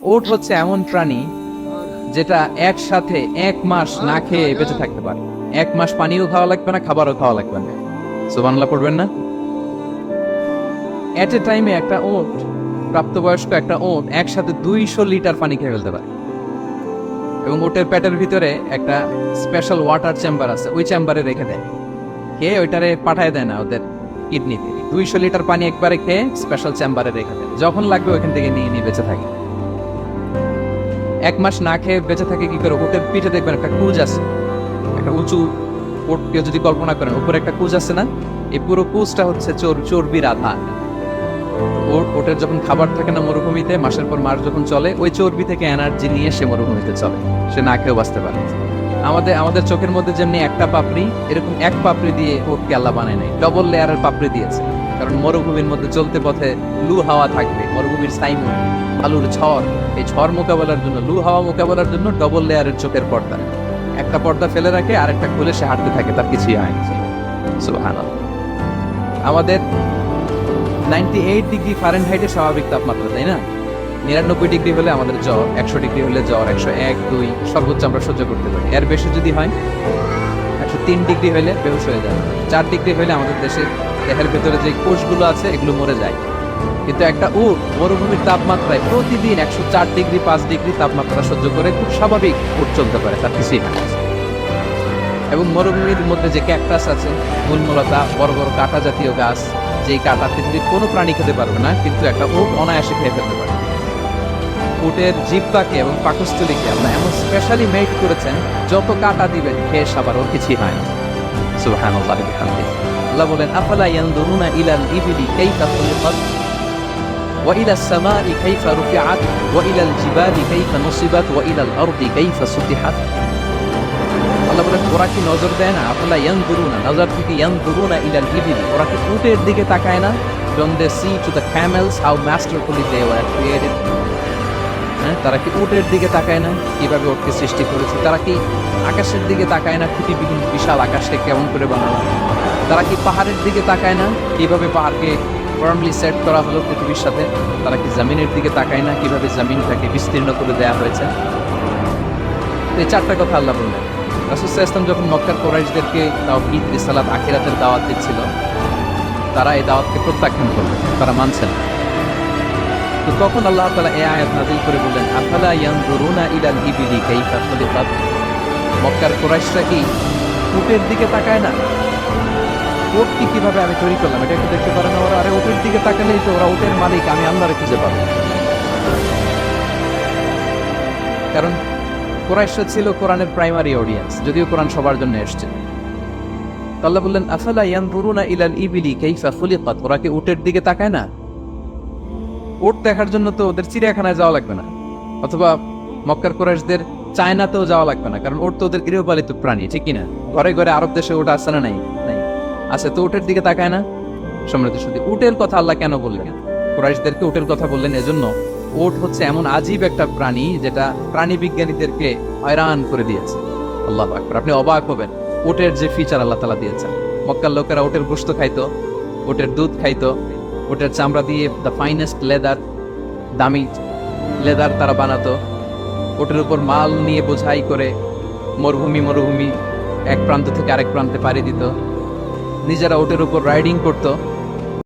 ওট হচ্ছে এমন প্রাণী যেটা একসাথে এক মাস না খেয়ে বেঁচে থাকতে পারে। এক মাস পানিও খাওয়া লাগবে না, খাবারও খাওয়া লাগবে না। সুবানলা পড়বেন না? এট এ টাইমে একটা ওট, প্রাপ্তবয়স্ক একটা ওট একসাথে দুইশো লিটার পানি খেয়ে ফেলতে পারে। এবং ওটের পেটের ভিতরে একটা স্পেশাল ওয়াটার চেম্বার আছে, ওই চেম্বারে রেখে দেয়। খেয়ে ওইটারে পাঠায় দেয় না ওদের কিডনিতে। দুইশো লিটার পানি একবারে খেয়ে স্পেশাল চেম্বারে রেখে দেয়। যখন লাগবে ওইখান থেকে নিয়ে নিয়ে বেঁচে থাকে। এক মাস না খেয়ে বেঁচে থাকে কি করে? ওটের পিঠে দেখবেন, একটা কুজ আছে। একটা উঁচু ওট কেউ যদি কল্পনা করেন, উপরে একটা কুজ আছে না? এই পুরো কুজটা হচ্ছে চোর চর্বির আধার ওট ওটের যখন খাবার থাকে না মরুভূমিতে, মাসের পর মাস যখন চলে, ওই চর্বি থেকে এনার্জি নিয়ে সে মরুভূমিতে চলে। সে না খেয়েও বাঁচতে পারে। আমাদের আমাদের চোখের মধ্যে যেমনি একটা পাপড়ি, এরকম এক পাপড়ি দিয়ে ওটকে আল্লাহ বানায় নাই ডবল লেয়ারের পাপড়ি দিয়েছে। কারণ মরুভূমির মধ্যে চলতে পথে লু হাওয়া থাকবে, মরুভূমির সাইমন আলুর ঝড়। এই ঝড় মোকাবেলার জন্য, লু হাওয়া মোকাবেলার জন্য ডবল লেয়ারের চোখের পর্দা। একটা পর্দা ফেলে রাখে আর একটা খুলে সে হাঁটতে থাকে, তার কিছুই হয় আমাদের নাইনটি এইট ডিগ্রি ফারেনহাইটের স্বাভাবিক তাপমাত্রা, তাই না? নিরানব্বই ডিগ্রি হলে আমাদের জ্বর, একশো ডিগ্রি হলে জ্বর, একশো এক, দুই, সর্বোচ্চ আমরা সহ্য করতে পারি। এর বেশি যদি হয়, একশো তিন ডিগ্রি হলে বেহুশ হয়ে যায়। চার ডিগ্রি হলে আমাদের দেশে দেহের ভেতরে যে কোষগুলো আছে, এগুলো মরে যায়। কিন্তু একটা উট মরুভূমির তাপমাত্রায় প্রতিদিন একশো চার ডিগ্রি, পাঁচ ডিগ্রি তাপমাত্রা সহ্য করে খুব স্বাভাবিক উট চলতে পারে, তার কিছুই না। এবং মরুভূমির মধ্যে যে ক্যাকটাস আছে, মূলমূলতা, বড় বড় কাঁটা জাতীয় গাছ, যেই কাঁটা পৃথিবীর কোনো প্রাণী খেতে পারবে না, কিন্তু একটা উট অনায়াসে খেয়ে ফেলতে পারে। উটের জিব্বাকে এবং পাকস্থলীকে আল্লাহ এমন স্পেশালি মেড করেছেন, যত কাঁটা দিবেন, খেয়ে সাবার ওর কিছুই হয় না। বিহামদিহি। আল্লাহ বলেন আফালা ইয়ানদুরুনা ইলাল ইবিলি কাইফা খুলিকাত ওয়া ইলাস সামাই কাইফা রুফিআত ওয়া ইলাল জিবালি কাইফা নুসিবাত ওয়া ইলাল আরদি কাইফা সুতিহাত আল্লাহ বলেন ওরা কি নজর দেয় না আফালা ইয়ানদুরুনা নজর থেকে ইয়ানদুরুনা ইলাল ইবিলি ওরা কি উটের দিকে তাকায় না Don't they see to the camels, how masterfully they were created? হ্যাঁ তারা কি উটের দিকে তাকায় না? কীভাবে ওটকে সৃষ্টি করেছে? তারা কি আকাশের দিকে তাকায় না? খুঁটিবিহীন বিশাল আকাশকে কেমন করে বানানো তারা কি পাহাড়ের দিকে তাকায় না? কীভাবে পাহাড়কে ফার্মলি সেট করা হলো পৃথিবীর সাথে? তারা কি জামিনের দিকে তাকায় না? কীভাবে জামিনটাকে বিস্তীর্ণ করে দেওয়া হয়েছে? এই চারটা কথা আল্লাহ বললেন। রাসুসাহ ইসলাম যখন মক্কার কোরাইশদেরকে তাও ঈদ রিসালাত, আখিরাতের দাওয়াত দিচ্ছিল, তারা এই দাওয়াতকে প্রত্যাখ্যান করবে তারা মানছে না। তো তখন আল্লাহ তাআলা এই আয়াত নাযিল করে বললেন, আফালা ইয়ানজুরুনা ইলাল ইবিলি কাইফা খুলিকাত? মক্কার কুরাইশরা কি উটের দিকে তাকায় না? উট কি কীভাবে আমি তৈরি করলাম? এটা একটু দেখতে পারে না ওরা। আরে, উটের দিকে তাকালেই তো ওরা উটের মালিক, আমি আল্লাহরে খুঁজে পাবো। কারণ কোরাইশরা ছিল কোরআনের প্রাইমারি অডিয়েন্স, যদিও কোরআন সবার জন্য এসছে। আল্লাহ বললেন, আফালা ইয়ানজুরুনা ইলাল ইবিলি কাইফা খুলিকাত? ওরা কি উটের দিকে তাকায় না? ওট দেখার জন্য তো ওদের চিড়িয়াখানায় যাওয়া লাগবে না। অথবা মক্কার কোরাইশদের চায়নাতেও যাওয়া লাগবে না, কারণ ওট তো ওদের গৃহপালিত প্রাণী, ঠিক কিনা ঘরে ঘরে আরব দেশে ওটা আছে না নাই? নাই। আছে তো উটের দিকে তাকায় না? সম্রাট শুধু উটের কথা আল্লাহ কেন বললেন? কোরাইশদেরকে উটের কথা বললেন এজন্য। ওট হচ্ছে এমন আজীব একটা প্রাণী যেটা প্রাণী বিজ্ঞানীদেরকে হয়রান করে দিয়েছে। আল্লাহ আপনি অবাক হবেন। ওটের যে ফিচার আল্লাহ তালা দিয়েছেন। মক্কার লোকেরা ওটের গোস্ত খাইতো, ওটের দুধ খাইতো ওটের চামড়া দিয়ে দ্য ফাইনেস্ট লেদার দামি লেদার তারা বানাতো। ওটার উপর মাল নিয়ে বোঝাই করে মরুভূমি মরুভূমি, এক প্রান্ত থেকে আরেক প্রান্তে পাড়ি দিত। নিজেরা ওটের উপর রাইডিং করতো।